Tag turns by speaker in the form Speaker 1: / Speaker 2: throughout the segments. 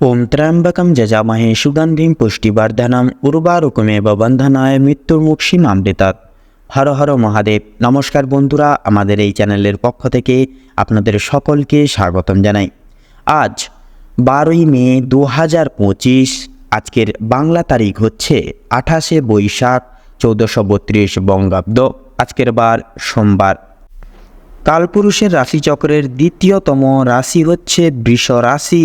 Speaker 1: ওম ত্র্যম্বকম যজামহে সুগন্ধিম পুষ্টিবর্ধনম উর্বারুকমেব বন্ধনায় মৃত্যুর্মুক্ষীমামৃতাৎ হর হর মহাদেব, নমস্কার বন্ধুরা, আমাদের এই চ্যানেলের পক্ষ থেকে আপনাদের সকলকে স্বাগতম জানাই। আজ বারোই মে দু হাজার পঁচিশ, আজকের বাংলা তারিখ হচ্ছে আঠাশে বৈশাখ চৌদ্দশো বত্রিশ বঙ্গাব্দ, আজকের বার সোমবার। কালপুরুষের রাশিচক্রের দ্বিতীয়তম রাশি হচ্ছে বৃষ রাশি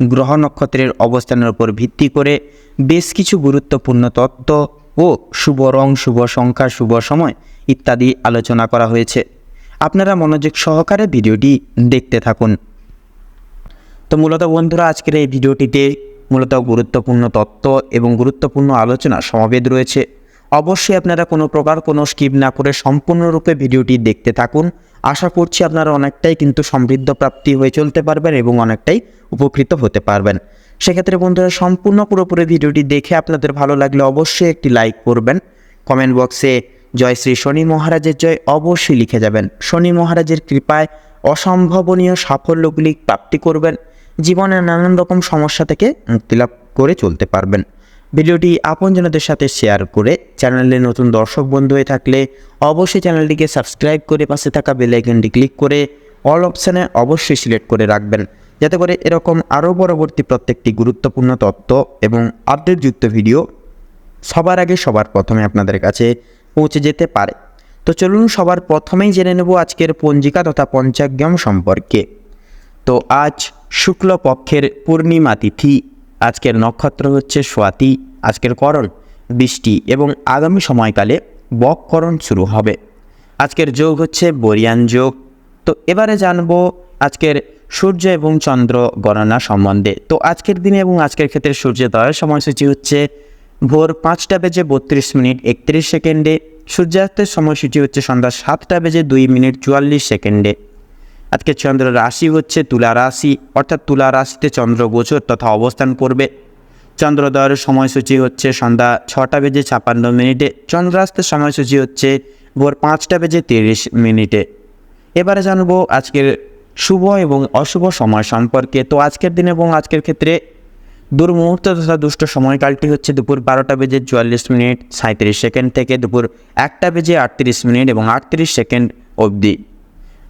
Speaker 1: গ্রহ নক্ষত্রের অবস্থানের উপর ভিত্তি করে বেশ কিছু গুরুত্বপূর্ণ তত্ত্ব ও শুভ রং, শুভ সংখ্যা, শুভ সময় ইত্যাদি আলোচনা করা হয়েছে। আপনারা মনোযোগ সহকারে ভিডিওটি দেখতে থাকুন। তো মূলত বন্ধুরা, আজকের এই ভিডিওটিতে মূলত গুরুত্বপূর্ণ তত্ত্ব এবং গুরুত্বপূর্ণ আলোচনা সমাবেদ রয়েছে। অবশ্যই আপনারা কোনো প্রকার কোনো স্কিপ না করে সম্পূর্ণরূপে ভিডিওটি দেখতে থাকুন। আশা করছি আপনারা অনেকটাই কিন্তু সমৃদ্ধ প্রাপ্তি হয়ে চলতে পারবেন এবং অনেকটাই উপকৃত হতে পারবেন। সেক্ষেত্রে বন্ধুরা, সম্পূর্ণ পুরোপুরি ভিডিওটি দেখে আপনাদের ভালো লাগলে অবশ্যই একটি লাইক করবেন। কমেন্ট বক্সে জয় শ্রী শনি মহারাজের জয় অবশ্যই লিখে যাবেন। শনি মহারাজের কৃপায় অসম্ভবনীয় সাফল্যগুলি প্রাপ্তি করবেন। জীবনের নানান রকম সমস্যা থেকে মুক্তি লাভ করে চলতে পারবেন। ভিডিওটি আপনজনদের সাথে শেয়ার করে চ্যানেলে নতুন দর্শক বন্ধু হয়ে থাকলে অবশ্যই চ্যানেলটিকে সাবস্ক্রাইব করে পাশে থাকা বেল আইকনটি ক্লিক করে অল অপশানে অবশ্যই সিলেক্ট করে রাখবেন। যাতে করে এরকম আরও পরবর্তী প্রত্যেকটি গুরুত্বপূর্ণ তথ্য এবং আপডেটযুক্ত ভিডিও সবার আগে সবার প্রথমে আপনাদের কাছে পৌঁছে যেতে পারে। তো চলুন সবার প্রথমেই জেনে নেব আজকের পঞ্জিকা তথা পঞ্চাগ্রাম সম্পর্কে। তো আজ শুক্লপক্ষের পূর্ণিমা তিথি আজকের নক্ষত্র হচ্ছে সোয়াতি, আজকের করণ বৃষ্টি এবং আগামী সময়কালে বককরণ শুরু হবে। আজকের যোগ হচ্ছে বরিয়ান যোগ। তো এবারে জানব আজকের সূর্য এবং চন্দ্র গণনা সম্বন্ধে। তো আজকের দিনে এবং আজকের ক্ষেত্রে সূর্যোদয়ের সময়সূচি হচ্ছে ভোর পাঁচটা বেজে বত্রিশ মিনিট একত্রিশ সেকেন্ডে। সূর্যাস্তের সময়সূচি হচ্ছে সন্ধ্যা সাতটা বেজে দুই মিনিট চুয়াল্লিশ সেকেন্ডে। আজকে চন্দ্র রাশি হচ্ছে তুলা রাশি, অর্থাৎ তুলা রাশিতে চন্দ্র গোচর তথা অবস্থান করবে। চন্দ্রোদয়ের সময়সূচি হচ্ছে সন্ধ্যা ছটা বেজে ছাপান্ন মিনিটে, চন্দ্রাস্তের সময়সূচি হচ্ছে ভোর পাঁচটা বেজে তিরিশ মিনিটে। এবারে জানব আজকের শুভ এবং অশুভ সময় সম্পর্কে। তো আজকের দিন এবং আজকের ক্ষেত্রে দুর্মুহূর্ত তথা দুষ্ট সময়কালটি হচ্ছে দুপুর বারোটা বেজে চুয়াল্লিশ মিনিট সাঁত্রিশ সেকেন্ড থেকে দুপুর একটা বেজে আটত্রিশ মিনিট এবং আটত্রিশ সেকেন্ড অবধি।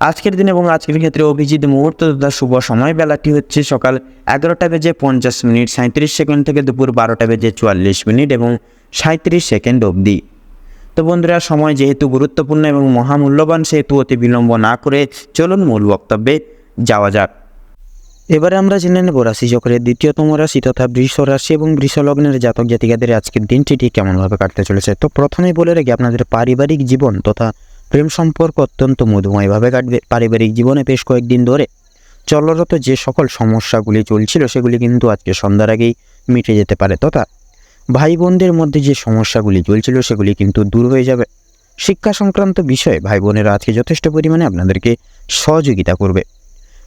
Speaker 1: আজকের দিন এবং আজকের ক্ষেত্রে অভিজিৎ মুহূর্ত তথা শুভ সময় বেলাটি হচ্ছে সকাল এগারোটা বেজে পঞ্চাশ মিনিট সাঁত্রিশ সেকেন্ড থেকে দুপুর বারোটা বেজে চুয়াল্লিশ মিনিট এবং সাঁত্রিশ সেকেন্ড অবধি। তো বন্ধুরা, সময় যেহেতু গুরুত্বপূর্ণ এবং মহামূল্যবান, সেহেতু অতি বিলম্ব না করে চলুন মূল বক্তব্যে যাওয়া যাক। এবারে আমরা জেনে নেব রাশি চক্রের দ্বিতীয়তম রাশি তথা বৃষ রাশি এবং বৃষ লগ্নের জাতক জাতিকাদের আজকের দিনটি ঠিক কেমনভাবে কাটতে চলেছে। তো প্রথমেই বলে রেখে, আপনাদের পারিবারিক জীবন তথা প্রেম সম্পর্ক অত্যন্ত মধুময়ভাবে কাটবে, পারিবারিক জীবনে বেশ কয়েকদিন ধরে চলরত যে সকল সমস্যাগুলি চলছিল, সেগুলি কিন্তু আজকে সন্ধ্যার আগেই মিটে যেতে পারে। তথা ভাই বোনদের মধ্যে যে সমস্যাগুলি চলছিল, সেগুলি কিন্তু দূর হয়ে যাবে। শিক্ষা সংক্রান্ত বিষয়ে ভাই বোনেরা আজকে যথেষ্ট পরিমাণে আপনাদেরকে সহযোগিতা করবে।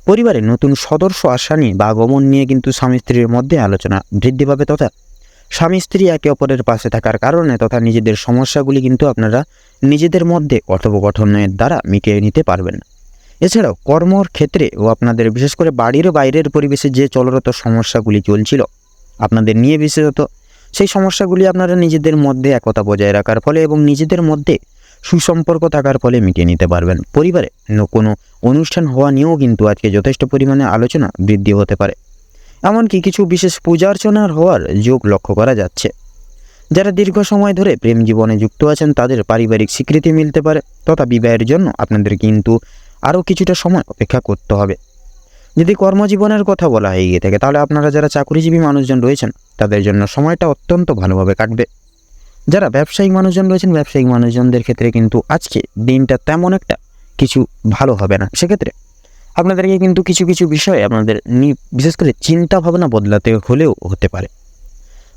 Speaker 1: পরিবারে নতুন সদস্য আসা নিয়ে বা আগমন নিয়ে কিন্তু স্বামী স্ত্রীর মধ্যে আলোচনা বৃদ্ধি পাবে তথা স্বামী স্ত্রী একে অপরের পাশে থাকার কারণে তথা নিজেদের সমস্যাগুলি কিন্তু আপনারা নিজেদের মধ্যে কথোপকথনের দ্বারা মিটিয়ে নিতে পারবেন। এছাড়াও কর্মর ক্ষেত্রে ও আপনাদের বিশেষ করে বাড়ির বাইরের পরিবেশে যে চলরত সমস্যাগুলি চলছিল, আপনাদের নিয়ে বিশেষত, সেই সমস্যাগুলি আপনারা নিজেদের মধ্যে একতা বজায় রাখার ফলে এবং নিজেদের মধ্যে সুসম্পর্ক থাকার ফলে মিটিয়ে নিতে পারবেন। পরিবারে কোনো অনুষ্ঠান হওয়া নিয়েও কিন্তু আজকে যথেষ্ট পরিমাণে আলোচনা বৃদ্ধি হতে পারে। এমনকি কিছু বিশেষ পূজা অর্চনার হওয়ার যোগ লক্ষ্য করা যাচ্ছে। যারা দীর্ঘ সময় ধরে প্রেম জীবনে যুক্ত আছেন, তাদের পারিবারিক স্বীকৃতি মিলতে পারে, তথা বিবাহের জন্য আপনাদের কিন্তু আরও কিছুটা সময় অপেক্ষা করতে হবে। যদি কর্মজীবনের কথা বলা হয়ে গিয়ে থাকে, তাহলে আপনারা যারা চাকরিজীবী মানুষজন রয়েছেন, তাদের জন্য সময়টা অত্যন্ত ভালোভাবে কাটবে। যারা ব্যবসায়িক মানুষজন রয়েছেন ব্যবসায়িক মানুষজনদের ক্ষেত্রে কিন্তু আজকে দিনটা তেমন একটা কিছু ভালো হবে না। সেক্ষেত্রে আপনাদেরকে কিন্তু কিছু কিছু বিষয়ে আপনাদের বিশেষ করে চিন্তা ভাবনা বদলাতে হলেও হতে পারে।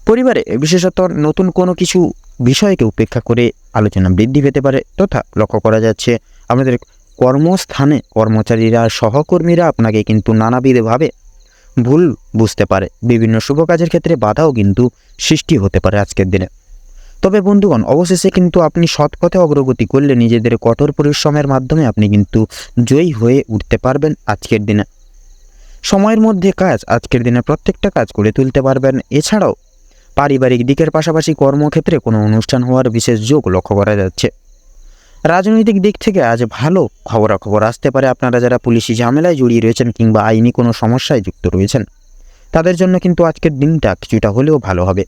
Speaker 1: পরিবারে বিশেষত নতুন কোনো কিছু বিষয়কে উপেক্ষা করে আলোচনা বৃদ্ধি পেতে পারে তথা লক্ষ্য করা যাচ্ছে আমাদের কর্মস্থানে কর্মচারীরা, সহকর্মীরা আপনাকে কিন্তু নানাবিধভাবে ভুল বুঝতে পারে। বিভিন্ন শুভ কাজের ক্ষেত্রে বাধাও কিন্তু সৃষ্টি হতে পারে আজকের দিনে। তবে বন্ধুগণ, অবশেষে কিন্তু আপনি সৎ পথে অগ্রগতি করলে নিজেদের কঠোর পরিশ্রমের মাধ্যমে আপনি কিন্তু জয়ী হয়ে উঠতে পারবেন আজকের দিনে। সময়ের মধ্যে কাজ, আজকের দিনে প্রত্যেকটা কাজ করে তুলতে পারবেন। এছাড়াও পারিবারিক দিকের পাশাপাশি কর্মক্ষেত্রে কোনো অনুষ্ঠান হওয়ার বিশেষ যোগ লক্ষ্য করা যাচ্ছে। রাজনৈতিক দিক থেকে আজ ভালো খবরাখবর আসতে পারে। আপনারা যারা পুলিশি ঝামেলায় জড়িয়ে রয়েছেন কিংবা আইনি কোনো সমস্যায় যুক্ত রয়েছেন, তাদের জন্য কিন্তু আজকের দিনটা কিছুটা হলেও ভালো হবে।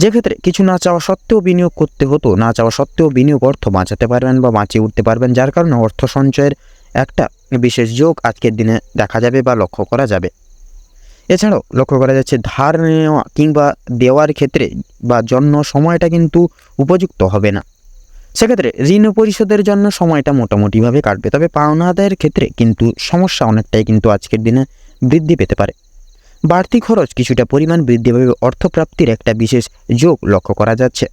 Speaker 1: যে ক্ষেত্রে কিছু না চাওয়া সত্ত্বেও বিনিয়োগ করতে হতো, না চাওয়া সত্ত্বেও বিনিয়োগ অর্থ বাঁচাতে পারবেন বা বাঁচিয়ে উঠতে পারবেন, যার কারণে অর্থ সঞ্চয়ের একটা বিশেষ যোগ আজকের দিনে দেখা যাবে বা লক্ষ্য করা যাবে। এছাড়াও লক্ষ্য করা যাচ্ছে ধার নেওয়া কিংবা দেওয়ার ক্ষেত্রে বা জন্য সময়টা কিন্তু উপযুক্ত হবে না। সেক্ষেত্রে ঋণ পরিশোধের জন্য সময়টা মোটামুটিভাবে কাটবে, তবে পাওনা আদায়ের ক্ষেত্রে কিন্তু সমস্যা অনেকটাই কিন্তু আজকের দিনে বৃদ্ধি পেতে পারে। বাড়তি খরচ কিছুটা পরিমাণ বৃদ্ধি পাবে অর্থপ্রাপ্তির একটা বিশেষ যোগ লক্ষ্য করা যাচ্ছে।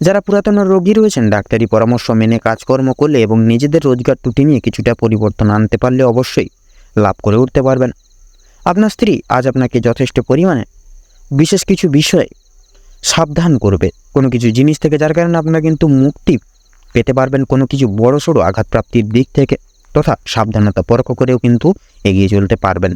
Speaker 1: যারা পুরাতন রোগী রয়েছেন, ডাক্তারি পরামর্শ মেনে কাজকর্ম করলে এবং নিজেদের রোজগার টুটি নিয়ে কিছুটা পরিবর্তন আনতে পারলে অবশ্যই লাভ করে উঠতে পারবেন। আপনার স্ত্রী আজ আপনাকে যথেষ্ট পরিমাণে বিশেষ কিছু বিষয়ে সাবধান করবে। কোনো কিছু জিনিস থেকে যার কারণে আপনারা কিন্তু মুক্তি পেতে পারবেন, কোনো কিছু বড়সড় আঘাতপ্রাপ্তির দিক থেকে তথা সাবধানতা পরখ করেও কিন্তু এগিয়ে চলতে পারবেন।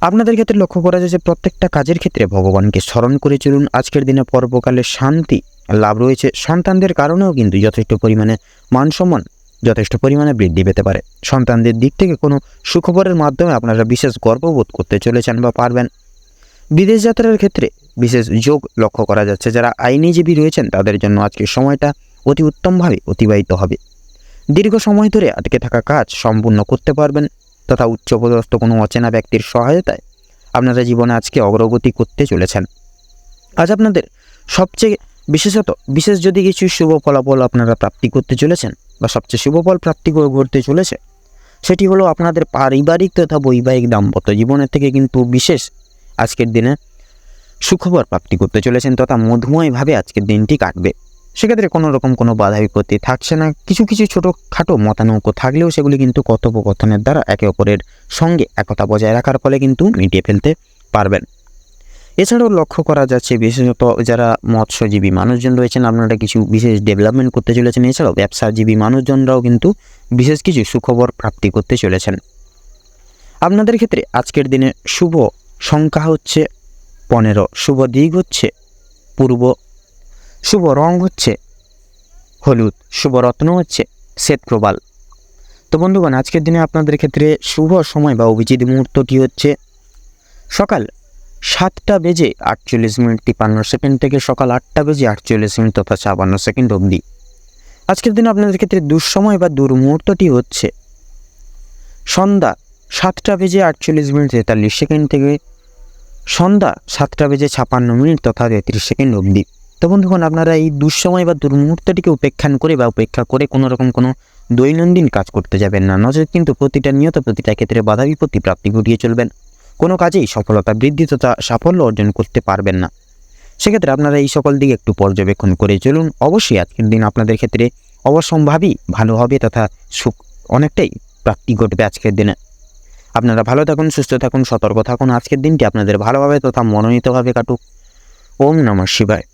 Speaker 1: আপনাদের ক্ষেত্রে লক্ষ্য করা যায় যে প্রত্যেকটা কাজের ক্ষেত্রে ভগবানকে স্মরণ করে চলুন। আজকের দিনে পর্বকালে শান্তি লাভ রয়েছে। সন্তানদের কারণেও কিন্তু যথেষ্ট পরিমাণে মান সম্মান যথেষ্ট পরিমাণে বৃদ্ধি পেতে পারে। সন্তানদের দিক থেকে কোনো সুখবরের মাধ্যমে আপনারা বিশেষ গর্ববোধ করতে চলেছেন বা পারবেন। বিদেশ যাত্রার ক্ষেত্রে বিশেষ যোগ লক্ষ্য করা যাচ্ছে। যারা আইনিজীবী রয়েছেন, তাদের জন্য আজকের সময়টা অতি উত্তমভাবে অতিবাহিত হবে। দীর্ঘ সময় ধরে আটকে থাকা কাজ সম্পূর্ণ করতে পারবেন। তথা উচ্চপদস্থ কোনো অচেনা ব্যক্তির সহায়তায় আপনারা জীবনে আজকে অগ্রগতি করতে চলেছেন। আজ আপনাদের সবচেয়ে বিশেষত, বিশেষ যদি কিছু শুভ ফলাফল আপনারা প্রাপ্তি করতে চলেছেন বা সবচেয়ে শুভ ফল প্রাপ্তি করে ঘটতে চলেছে, সেটি হলো আপনাদের পারিবারিক তথা বৈবাহিক দাম্পত্য জীবনের থেকে কিন্তু বিশেষ আজকের দিনে সুখবর প্রাপ্তি করতে চলেছেন তথা মধুময়ভাবে আজকের দিনটি কাটবে। সেক্ষেত্রে কোনো রকম কোনো বাধা বিপত্তি থাকছে না। কিছু কিছু ছোটোখাটো মতানৈক্য থাকলেও সেগুলি কিন্তু কথোপকথনের দ্বারা একে অপরের সঙ্গে একতা বজায় রাখার ফলে কিন্তু মিটিয়ে ফেলতে পারবেন। এছাড়াও লক্ষ্য করা যাচ্ছে বিশেষত যারা মৎস্যজীবী মানুষজন রয়েছেন, আপনারা কিছু বিশেষ ডেভেলপমেন্ট করতে চলেছেন। এছাড়াও ব্যবসাজীবী মানুষজনরাও কিন্তু বিশেষ কিছু সুখবর প্রাপ্তি করতে চলেছেন। আপনাদের ক্ষেত্রে আজকের দিনে শুভ সংখ্যা হচ্ছে পনেরো, শুভ দিক হচ্ছে পূর্ব শুভ রং হচ্ছে হলুদ, শুভ রত্ন হচ্ছে শ্বেত প্রবাল। তো বন্ধুগণ, আজকের দিনে আপনাদের ক্ষেত্রে শুভ সময় বা অভিজিৎ মুহূর্তটি হচ্ছে সকাল সাতটা বেজে আটচল্লিশ মিনিট তিপান্ন সেকেন্ড থেকে সকাল আটটা বেজে আটচল্লিশ মিনিট তথা ছাপান্ন সেকেন্ড অবধি। আজকের দিনে আপনাদের ক্ষেত্রে দুঃসময় বা দুর্মুহূর্তটি হচ্ছে সন্ধ্যা সাতটা বেজে আটচল্লিশ মিনিট তেতাল্লিশ সেকেন্ড থেকে সন্ধ্যা সাতটা বেজে ছাপান্ন মিনিট তথা তেত্রিশ সেকেন্ড অবধি। তো বন্ধুগণ, আপনারা এই দুঃসময় বা দুর্মুহূর্তটিকে উপেক্ষান করে বা উপেক্ষা করে কোনো রকম কোনো দৈনন্দিন কাজ করতে যাবেন না। নজর কিন্তু প্রতিটা নিয়ত, প্রতিটা ক্ষেত্রে বাধা বিপত্তি প্রাপ্তি ঘটিয়ে চলবেন। কোনো কাজেই সফলতা, বৃদ্ধি তথা সাফল্য অর্জন করতে পারবেন না। সেক্ষেত্রে আপনারা এই সকল দিকে একটু পর্যবেক্ষণ করে চলুন। অবশ্যই আজকের দিন আপনাদের ক্ষেত্রে অবশ্যম্ভাবী ভালো হবে তথা সুখ অনেকটাই প্রাপ্তি ঘটবে আজকের দিনে। আপনারা ভালো থাকুন, সুস্থ থাকুন, সতর্ক থাকুন। আজকের দিনটি আপনাদের ভালোভাবে তথা মনোনীতভাবে কাটুক। ওম নমঃ শিবায়।